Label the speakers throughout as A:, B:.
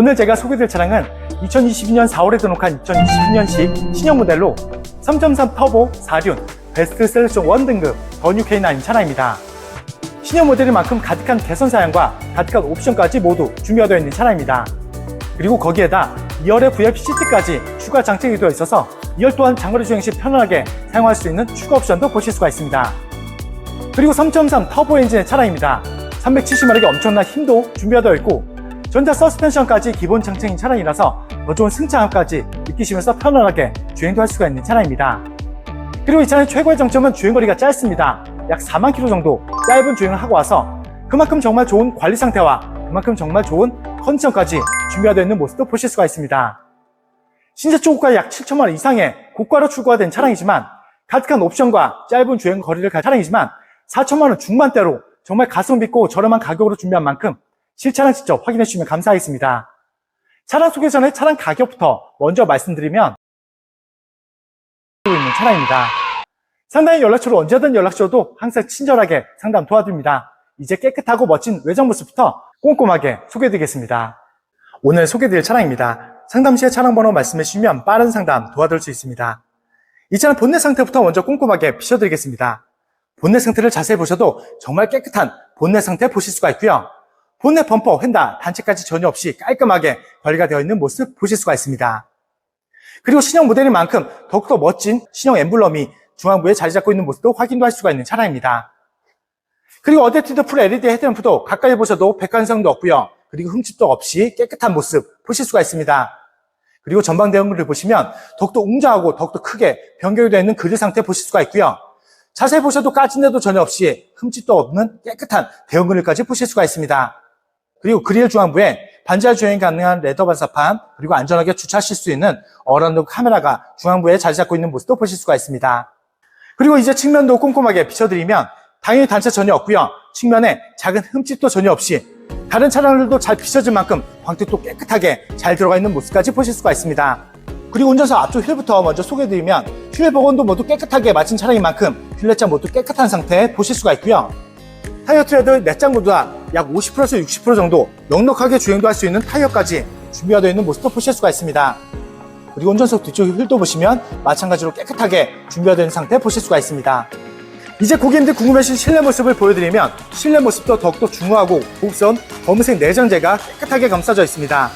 A: 오늘 제가 소개드릴 차량은 2022년 4월에 등록한 2022년식 신형 모델로 3.3 터보 4륜 베스트 셀렉션 1 등급 더뉴 K9 차량입니다. 신형 모델인 만큼 가득한 개선 사양과 가득한 옵션까지 모두 준비가 되어 있는 차량입니다. 그리고 거기에다 2열의 VIP 시트까지 추가 장착이 되어 있어서 2열 또한 장거리 주행 시 편안하게 사용할 수 있는 추가 옵션도 보실 수가 있습니다. 그리고 3.3 터보 엔진의 차량입니다. 370마력의 엄청난 힘도 준비가 되어 있고 전자 서스펜션까지 기본 장착인 차량이라서 더 좋은 승차감까지 느끼시면서 편안하게 주행도 할 수가 있는 차량입니다. 그리고 이 차량의 최고의 장점은 주행거리가 짧습니다. 약 4만 킬로 정도 짧은 주행을 하고 와서 그만큼 정말 좋은 관리 상태와 그만큼 정말 좋은 컨디션까지 준비가 되어 있는 모습도 보실 수가 있습니다. 신차 초고가 약 7천만 원 이상의 고가로 출고가 된 차량이지만 가득한 옵션과 짧은 주행 거리를 갈 차량이지만 4천만 원 중반대로 정말 가성비 있고 저렴한 가격으로 준비한 만큼 실차량 직접 확인해 주시면 감사하겠습니다. 차량 소개 전에 차량 가격부터 먼저 말씀드리면 있는 차량입니다. 상당히 연락처로 언제든 연락 주셔도 항상 친절하게 상담 도와드립니다. 이제 깨끗하고 멋진 외장 모습부터 꼼꼼하게 소개해드리겠습니다. 오늘 소개해드릴 차량입니다. 상담 시에 차량 번호 말씀해 주시면 빠른 상담 도와드릴 수 있습니다. 이 차량 본넷 상태부터 먼저 꼼꼼하게 비춰드리겠습니다. 본넷 상태를 자세히 보셔도 정말 깨끗한 본넷 상태 보실 수가 있고요. 본넷 범퍼, 휀다, 단체까지 전혀 없이 깔끔하게 관리가 되어 있는 모습 보실 수가 있습니다. 그리고 신형 모델인 만큼 더욱더 멋진 신형 엠블럼이 중앙부에 자리 잡고 있는 모습도 확인도 할 수가 있는 차량입니다. 그리고 어댑티드 풀 LED 헤드램프도 가까이 보셔도 백관성도 없고요. 그리고 흠집도 없이 깨끗한 모습 보실 수가 있습니다. 그리고 전방 대형물을 보시면 더욱더 웅장하고 더욱더 크게 변경이 되어 있는 그릴 상태 보실 수가 있고요. 자세히 보셔도 까진 데도 전혀 없이 흠집도 없는 깨끗한 대형 그릴까지 보실 수가 있습니다. 그리고 그릴 중앙부에 반지하 주행 가능한 레더 반사판 그리고 안전하게 주차하실 수 있는 어라운드 카메라가 중앙부에 자리 잡고 있는 모습도 보실 수가 있습니다. 그리고 이제 측면도 꼼꼼하게 비춰드리면 당연히 단차 전혀 없고요. 측면에 작은 흠집도 전혀 없이 다른 차량들도 잘 비춰질 만큼 광택도 깨끗하게 잘 들어가 있는 모습까지 보실 수가 있습니다. 그리고 운전석 앞쪽 휠부터 먼저 소개해드리면 휠 복원도 모두 깨끗하게 마친 차량인 만큼 휠렛장 모두 깨끗한 상태 보실 수가 있고요. 타이어 트레드 4장 모두 다약 50%에서 60% 정도 넉넉하게 주행도 할 수 있는 타이어까지 준비가 되어 있는 모습도 보실 수가 있습니다. 그리고 운전석 뒤쪽 휠도 보시면 마찬가지로 깨끗하게 준비가 되는 상태 보실 수가 있습니다. 이제 고객님들 궁금해하신 실내 모습을 보여드리면 실내 모습도 더욱더 중후하고 고급스러운 검은색 내장재가 깨끗하게 감싸져 있습니다.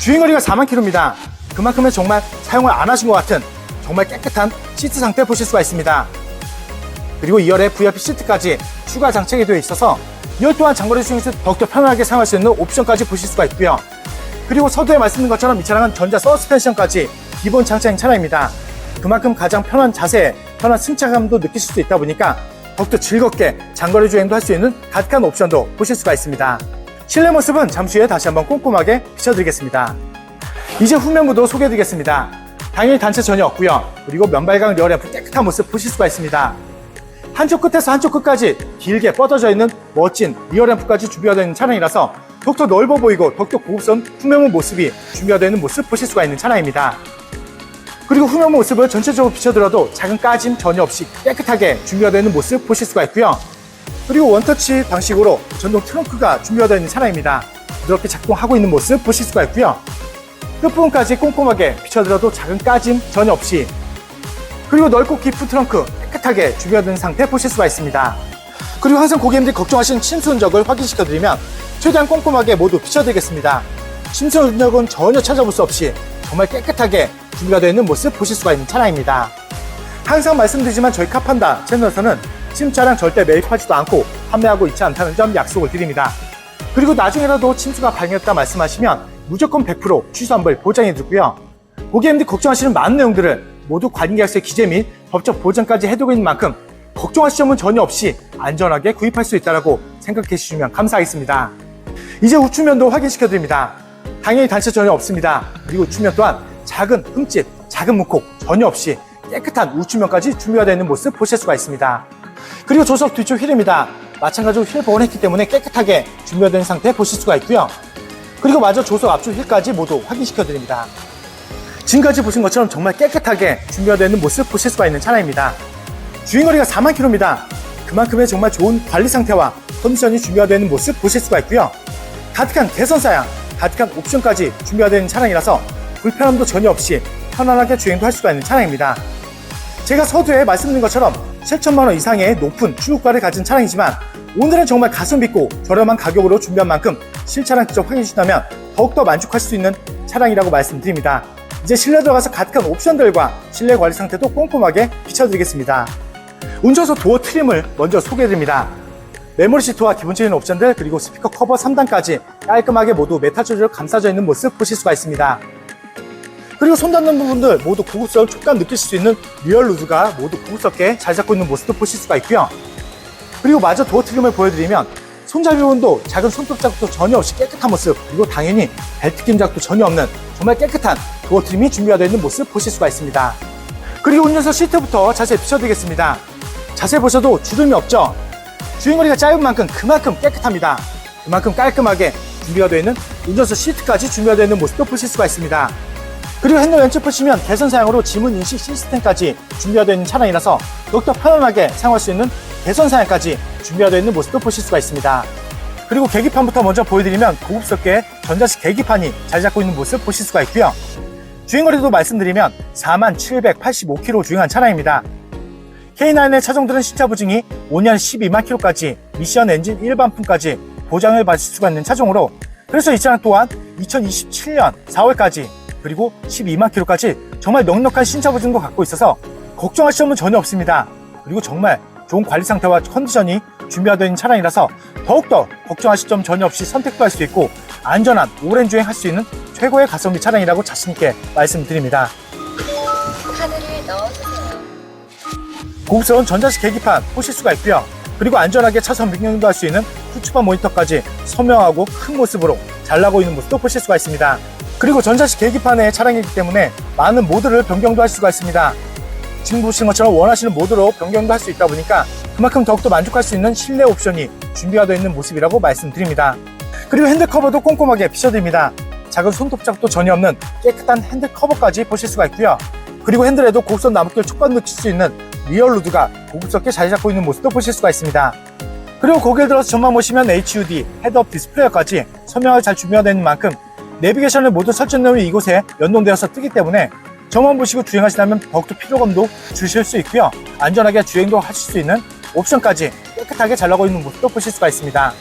A: 주행거리가 4만 킬로입니다. 그만큼은 정말 사용을 안 하신 것 같은 정말 깨끗한 시트 상태 보실 수가 있습니다. 그리고 2열에 VIP 시트까지 추가 장착이 되어 있어서 2열 또한 장거리 주행에서 더욱더 편하게 사용할 수 있는 옵션까지 보실 수가 있고요. 그리고 서두에 말씀드린 것처럼 이 차량은 전자 서스펜션까지 기본 장착인 차량입니다. 그만큼 가장 편한 자세, 편한 승차감도 느끼실 수 있다 보니까 더욱더 즐겁게 장거리 주행도 할 수 있는 가득한 옵션도 보실 수가 있습니다. 실내 모습은 잠시 후에 다시 한번 꼼꼼하게 비춰드리겠습니다. 이제 후면부도 소개해드리겠습니다. 당연히 단체 전혀 없고요. 그리고 면발광 리어램프 깨끗한 모습 보실 수가 있습니다. 한쪽 끝에서 한쪽 끝까지 길게 뻗어져 있는 멋진 리어램프까지 준비가 되어 있는 차량이라서 더욱더 넓어 보이고 더욱더 고급스러운 후면부 모습이 준비가 되어 있는 모습 보실 수가 있는 차량입니다. 그리고 후면 모습을 전체적으로 비춰들어도 작은 까짐 전혀 없이 깨끗하게 준비가 되어 있는 모습 보실 수가 있고요. 그리고 원터치 방식으로 전동 트렁크가 준비가 되어 있는 차량입니다. 부드럽게 작동하고 있는 모습 보실 수가 있고요. 끝부분까지 꼼꼼하게 비춰들어도 작은 까짐 전혀 없이 그리고 넓고 깊은 트렁크 깨끗하게 된 상태 보실 수가 있습니다. 그리고 항상 고객님들이 걱정하시는 침수 흔적을 확인시켜드리면 최대한 꼼꼼하게 모두 비춰드리겠습니다. 침수 흔적은 전혀 찾아볼 수 없이 정말 깨끗하게 준비가 되어 있는 모습 보실 수가 있는 차량입니다. 항상 말씀드리지만 저희 카판다 채널에서는 침수 차량 절대 매입하지도 않고 판매하고 있지 않다는 점 약속을 드립니다. 그리고 나중에라도 침수가 발생했다 말씀하시면 무조건 100% 취소 환불 보장해 드리고요. 고객님들이 걱정하시는 많은 내용들을 모두 관계약서의 기재 및 법적 보장까지 해두고 있는 만큼 걱정하실 점은 전혀 없이 안전하게 구입할 수 있다고 생각해 주시면 감사하겠습니다. 이제 우측면도 확인시켜 드립니다. 당연히 단차 전혀 없습니다. 그리고 우측면 또한 작은 흠집, 작은 문콕 전혀 없이 깨끗한 우측면까지 준비가 되어 있는 모습 보실 수가 있습니다. 그리고 조석 뒤쪽 휠입니다. 마찬가지로 휠 복원했기 때문에 깨끗하게 준비가 된 상태 보실 수가 있고요. 그리고 마저 조석 앞쪽 휠까지 모두 확인시켜 드립니다. 지금까지 보신 것처럼 정말 깨끗하게 준비가 되어 있는 모습 보실 수가 있는 차량입니다. 주행거리가 4만 킬로입니다. 그만큼의 정말 좋은 관리 상태와 컨디션이 준비가 되어 있는 모습 보실 수가 있고요. 가득한 개선 사양, 가득한 옵션까지 준비가 되어 있는 차량이라서 불편함도 전혀 없이 편안하게 주행도 할 수가 있는 차량입니다. 제가 서두에 말씀드린 것처럼 7천만 원 이상의 높은 출고가를 가진 차량이지만 오늘은 정말 가성비 있고 저렴한 가격으로 준비한 만큼 실차량 직접 확인해 주신다면 더욱더 만족할 수 있는 차량이라고 말씀드립니다. 이제 실내 들어가서 가득한 옵션들과 실내 관리 상태도 꼼꼼하게 비춰드리겠습니다. 운전석 도어 트림을 먼저 소개해드립니다. 메모리 시트와 기본적인 옵션들 그리고 스피커 커버 3단까지 깔끔하게 모두 메탈 조리로 감싸져 있는 모습 보실 수가 있습니다. 그리고 손 닿는 부분들 모두 고급스러운 촉감 느끼실 수 있는 리얼 루드가 모두 고급스럽게 잘 잡고 있는 모습도 보실 수가 있고요. 그리고 마저 도어 트림을 보여드리면 손잡이 부분도 작은 손톱 자국도 전혀 없이 깨끗한 모습 그리고 당연히 벨트 낌 자국도 전혀 없는 정말 깨끗한 도어 트림이 준비가 되어 있는 모습 보실 수가 있습니다. 그리고 운전석 시트부터 자세히 비춰드리겠습니다. 자세히 보셔도 주름이 없죠? 주행거리가 짧은 만큼 그만큼 깨끗합니다. 그만큼 깔끔하게 준비가 되어 있는 운전석 시트까지 준비가 되어 있는 모습도 보실 수가 있습니다. 그리고 핸들 왼쪽 보시면 개선 사양으로 지문 인식 시스템까지 준비가 되어 있는 차량이라서 더욱더 편안하게 사용할 수 있는 개선 사양까지 준비가 되어 있는 모습도 보실 수가 있습니다. 그리고 계기판부터 먼저 보여드리면 고급스럽게 전자식 계기판이 잘 잡고 있는 모습 보실 수가 있고요. 주행거리도 말씀드리면 4785km 주행한 차량입니다. K9의 차종들은 신차 보증이 5년 12만 km까지 미션 엔진 일반품까지 보장을 받을 수가 있는 차종으로 그래서 이 차량 또한 2027년 4월까지 그리고 12만 km까지 정말 넉넉한 신차 보증도 갖고 있어서 걱정하실 점은 전혀 없습니다. 그리고 정말 좋은 관리 상태와 컨디션이 준비가 되어 있는 차량이라서 더욱더 걱정하실 점 전혀 없이 선택도 할 수 있고 안전한 오랜 주행할 수 있는 최고의 가성비 차량이라고 자신있게 말씀드립니다.
B: 카드를 넣어주세요.
A: 고급스러운 전자식 계기판 보실 수가 있고요. 그리고 안전하게 차선 변경도 할 수 있는 후추판 모니터까지 선명하고 큰 모습으로 잘 나고 있는 모습도 보실 수가 있습니다. 그리고 전자식 계기판의 차량이기 때문에 많은 모드를 변경도 할 수가 있습니다. 지금 보시는 것처럼 원하시는 모드로 변경도 할 수 있다 보니까 그만큼 더욱더 만족할 수 있는 실내 옵션이 준비가 되어 있는 모습이라고 말씀드립니다. 그리고 핸들 커버도 꼼꼼하게 비춰드립니다. 작은 손톱 자국도 전혀 없는 깨끗한 핸들 커버까지 보실 수가 있고요. 그리고 핸들에도 곡선 나무길 촉감 느낄 수 있는 리얼 루드가 고급스럽게 자리 잡고 있는 모습도 보실 수가 있습니다. 그리고 고개를 들어서 전망 보시면 HUD, 헤드업 디스플레이까지 선명하게 잘 준비가 되는 만큼 내비게이션을 모두 설정되어 이곳에 연동되어서 뜨기 때문에 저만 보시고 주행하시다면 더욱더 피로감도 주실 수 있고요. 안전하게 주행도 하실 수 있는 옵션까지 깨끗하게 잘 나고 있는 모습도 보실 수가 있습니다.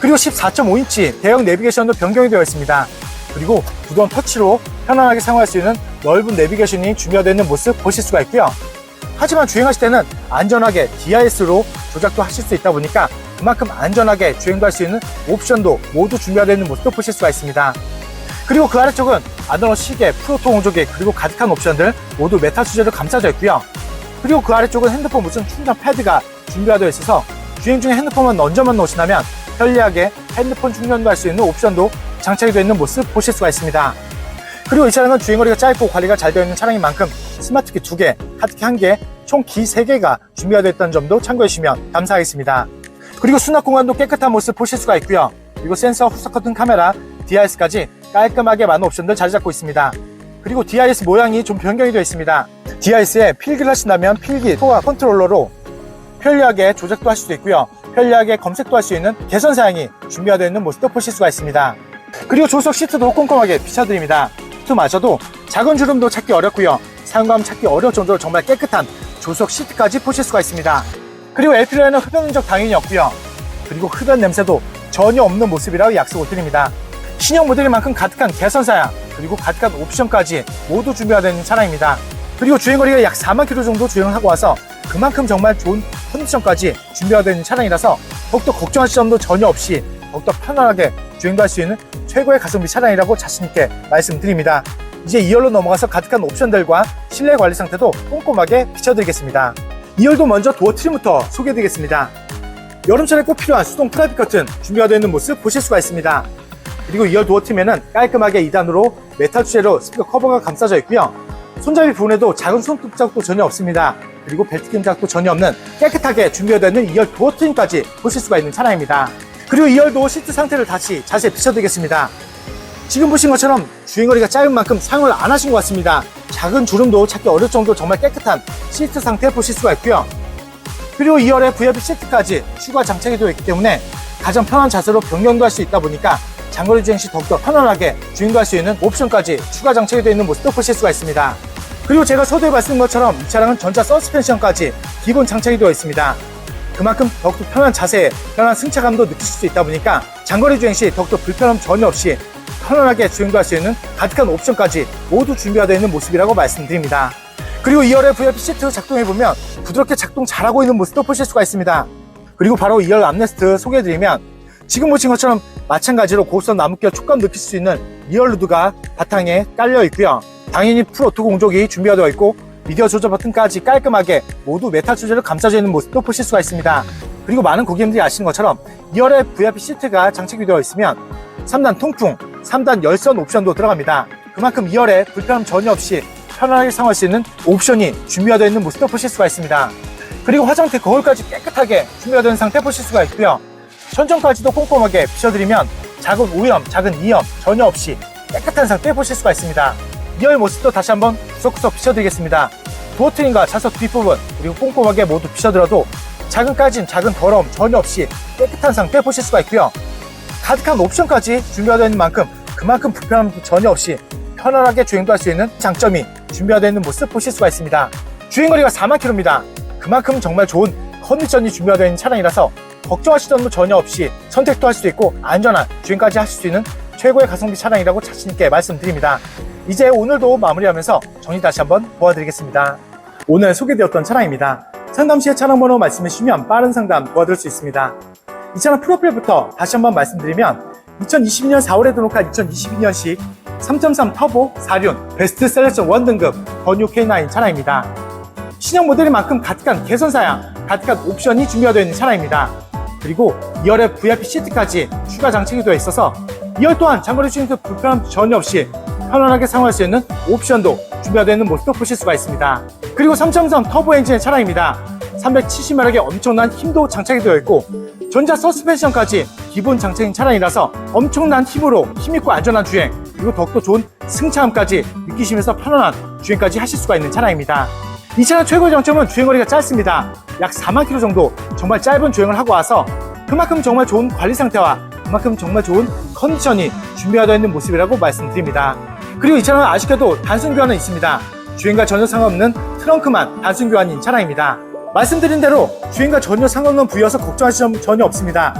A: 그리고 14.5인치 대형 내비게이션도 변경이 되어 있습니다. 그리고 부드러운 터치로 편안하게 사용할 수 있는 넓은 내비게이션이 있는 모습 보실 수가 있고요. 하지만 주행하실 때는 안전하게 DIS로 조작도 하실 수 있다 보니까 그만큼 안전하게 주행도 할 수 있는 옵션도 모두 준비가 되어 있는 모습도 보실 수가 있습니다. 그리고 그 아래쪽은 아드너 시계, 프로토 온조기 그리고 가득한 옵션들 모두 메탈 수제로 감싸져 있고요. 그리고 그 아래쪽은 핸드폰 무슨 충전 패드가 준비가 되어 있어서 주행 중에 핸드폰만 얹어만 놓으시다면 편리하게 핸드폰 충전도 할 수 있는 옵션도 장착이 되어 있는 모습 보실 수가 있습니다. 그리고 이 차량은 주행거리가 짧고 관리가 잘 되어 있는 차량인 만큼 스마트키 2개, 카드키 1개, 총 키 3개가 준비가 되어 있다는 점도 참고해 주시면 감사하겠습니다. 그리고 수납 공간도 깨끗한 모습 보실 수가 있고요. 그리고 센서, 후석 커튼 카메라, DRS까지 깔끔하게 많은 옵션들 자리 잡고 있습니다. 그리고 DIS 모양이 좀 변경이 되어 있습니다. DIS에 필기를 하신다면 필기, 토와 컨트롤러로 편리하게 조작도 할 수도 있고요. 편리하게 검색도 할 수 있는 개선 사양이 준비가 되어 있는 모습도 보실 수가 있습니다. 그리고 조석 시트도 꼼꼼하게 비춰드립니다. 시트마저도 작은 주름도 찾기 어렵고요. 사용감 찾기 어려울 정도로 정말 깨끗한 조석 시트까지 보실 수가 있습니다. 그리고 LP로에는 흡연 흔적 당연히 없고요. 그리고 흡연 냄새도 전혀 없는 모습이라고 약속을 드립니다. 신형 모델인 만큼 가득한 개선 사양 그리고 가득한 옵션까지 모두 준비가 되어 있는 차량입니다. 그리고 주행거리가 약 4만 킬로 정도 주행을 하고 와서 그만큼 정말 좋은 컨디션까지 준비가 되어 있는 차량이라서 더욱더 걱정하실 점도 전혀 없이 더욱더 편안하게 주행도 할 수 있는 최고의 가성비 차량이라고 자신있게 말씀드립니다. 이제 2열로 넘어가서 가득한 옵션들과 실내 관리 상태도 꼼꼼하게 비춰드리겠습니다. 2열도 먼저 도어 트림부터 소개해드리겠습니다. 여름철에 꼭 필요한 수동 프라이빗 커튼 준비가 되어 있는 모습 보실 수가 있습니다. 그리고 2열 도어 트림에는 깔끔하게 2단으로 메탈 주제로 스피커 커버가 감싸져 있고요. 손잡이 부분에도 작은 손톱 자국도 전혀 없습니다. 그리고 벨트 낌 자국도 전혀 없는 깨끗하게 준비가 되어 있는 2열 도어 트림까지 보실 수가 있는 차량입니다. 그리고 2열 도어 시트 상태를 다시 자세히 비춰드리겠습니다. 지금 보신 것처럼 주행거리가 짧은 만큼 사용을 안 하신 것 같습니다. 작은 주름도 찾기 어려울 정도로 정말 깨끗한 시트 상태 보실 수가 있고요. 그리고 2열에 VIP 시트까지 추가 장착이 되어 있기 때문에 가장 편한 자세로 변경도 할 수 있다 보니까 장거리 주행 시 더욱더 편안하게 주행도 할 수 있는 옵션까지 추가 장착이 되어 있는 모습도 보실 수가 있습니다. 그리고 제가 서두에 말씀드린 것처럼 이 차량은 전자 서스펜션까지 기본 장착이 되어 있습니다. 그만큼 더욱더 편한 자세에 편한 승차감도 느끼실 수 있다 보니까 장거리 주행 시 더욱더 불편함 전혀 없이 편안하게 주행도 할 수 있는 가득한 옵션까지 모두 준비가 되어 있는 모습이라고 말씀드립니다. 그리고 2열의 VIP 시트 작동해보면 부드럽게 작동 잘하고 있는 모습도 보실 수가 있습니다. 그리고 바로 2열 암레스트 소개해드리면 지금 보신 것처럼 마찬가지로 고급선 나무결 촉감 느낄 수 있는 2열 루드가 바탕에 깔려 있고요. 당연히 풀오토 공조기 준비가 되어 있고 미디어 조절 버튼까지 깔끔하게 모두 메탈 소재로 감싸져 있는 모습도 보실 수가 있습니다. 그리고 많은 고객님들이 아시는 것처럼 2열에 VIP 시트가 장착이 되어 있으면 3단 통풍, 3단 열선 옵션도 들어갑니다. 그만큼 2열에 불편함 전혀 없이 편안하게 사용할 수 있는 옵션이 준비가 되어 있는 모습도 보실 수가 있습니다. 그리고 화장대 거울까지 깨끗하게 준비가 된 상태 보실 수가 있고요. 천정까지도 꼼꼼하게 비춰드리면 작은 오염, 작은 이염 전혀 없이 깨끗한 상태 보실 수가 있습니다. 2열 모습도 다시 한번 구석구석 비춰드리겠습니다. 도어 트림과 좌석 뒷부분 그리고 꼼꼼하게 모두 비춰드려도 작은 까짐, 작은 더러움 전혀 없이 깨끗한 상태 보실 수가 있고요. 가득한 옵션까지 준비가 되어 있는 만큼 그만큼 불편함도 전혀 없이 편안하게 주행도 할 수 있는 장점이 준비가 되어 있는 모습 보실 수가 있습니다. 주행거리가 4만 킬로입니다. 그만큼 정말 좋은 컨디션이 준비가 되어 있는 차량이라서 걱정하실 점도 전혀 없이 선택도 할 수 있고 안전한 주행까지 하실 수 있는 최고의 가성비 차량이라고 자신있게 말씀드립니다. 이제 오늘도 마무리하면서 정리 다시 한번 도와드리겠습니다. 오늘 소개되었던 차량입니다. 상담 시에 차량 번호 말씀해 주시면 빠른 상담 도와드릴 수 있습니다. 이 차량 프로필부터 다시 한번 말씀드리면 2022년 4월에 등록한 2022년식 3.3 터보 4륜 베스트 셀렉션 1 등급 번유 K9 차량입니다. 신형 모델인 만큼 가득한 개선 사양, 가득한 옵션이 준비가 되어 있는 차량입니다. 그리고 2열에 VIP 시트까지 추가 장착이 되어 있어서 2열 또한 장거리 주행도 불편함 전혀 없이 편안하게 사용할 수 있는 옵션도 준비가 되어 있는 모습도 보실 수가 있습니다. 그리고 3.3 터보 엔진의 차량입니다. 370마력의 엄청난 힘도 장착이 되어 있고 전자 서스펜션까지 기본 장착인 차량이라서 엄청난 힘으로 힘있고 안전한 주행 그리고 더욱더 좋은 승차감까지 느끼시면서 편안한 주행까지 하실 수가 있는 차량입니다. 이 차량 최고의 장점은 주행거리가 짧습니다. 약 4만 킬로 정도 정말 짧은 주행을 하고 와서 그만큼 정말 좋은 관리 상태와 그만큼 정말 좋은 컨디션이 준비가 되어 있는 모습이라고 말씀드립니다. 그리고 이 차량은 아쉽게도 단순 교환은 있습니다. 주행과 전혀 상관없는 트렁크만 단순 교환인 차량입니다. 말씀드린 대로 주행과 전혀 상관없는 부위여서 걱정하실 점 전혀 없습니다.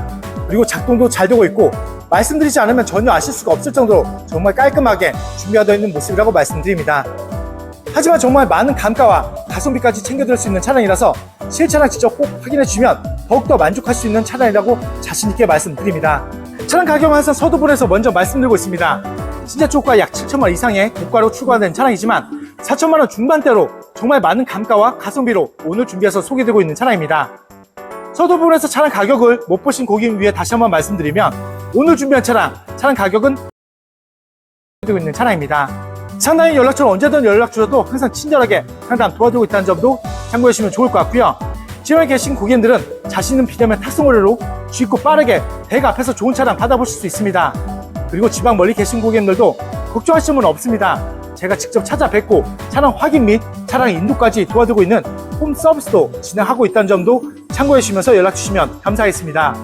A: 그리고 작동도 잘 되고 있고 말씀드리지 않으면 전혀 아실 수가 없을 정도로 정말 깔끔하게 준비가 되어 있는 모습이라고 말씀드립니다. 하지만 정말 많은 감가와 가성비까지 챙겨드릴 수 있는 차량이라서 실차량 직접 꼭 확인해 주시면 더욱더 만족할 수 있는 차량이라고 자신있게 말씀드립니다. 차량 가격은 항상 서두본에서 먼저 말씀드리고 있습니다. 신차 초가 약 7천만 원 이상의 고가로 출고된 차량이지만 4천만 원 중반대로 정말 많은 감가와 가성비로 오늘 준비해서 소개되고 있는 차량입니다. 서두본에서 차량 가격을 못 보신 고객님 위해 다시 한번 말씀드리면 오늘 준비한 차량, 차량 가격은 되고 있는 차량입니다. 상당히 연락처를 언제든 연락 주셔도 항상 친절하게 상담 도와주고 있다는 점도 참고해 주시면 좋을 것 같고요. 지방에 계신 고객님들은 자신 있는 비대면 탑승 원료로 쉽고 빠르게 대가 앞에서 좋은 차량 받아보실 수 있습니다. 그리고 지방 멀리 계신 고객님들도 걱정하실 점은 없습니다. 제가 직접 찾아뵙고 차량 확인 및 차량 인도까지 도와드리고 있는 홈 서비스도 진행하고 있다는 점도 참고해 주시면서 연락 주시면 감사하겠습니다.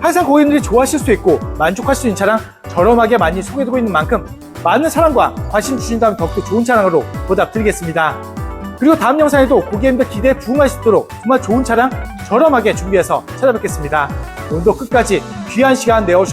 A: 항상 고객님들이 좋아하실 수 있고 만족할 수 있는 차량 저렴하게 많이 소개해드리고 있는 만큼 많은 사랑과 관심 주신다면 더욱더 좋은 차량으로 보답드리겠습니다. 그리고 다음 영상에도 고객님들 기대에 부응할 수 있도록 정말 좋은 차량 저렴하게 준비해서 찾아뵙겠습니다. 오늘도 끝까지 귀한 시간 내어주셔서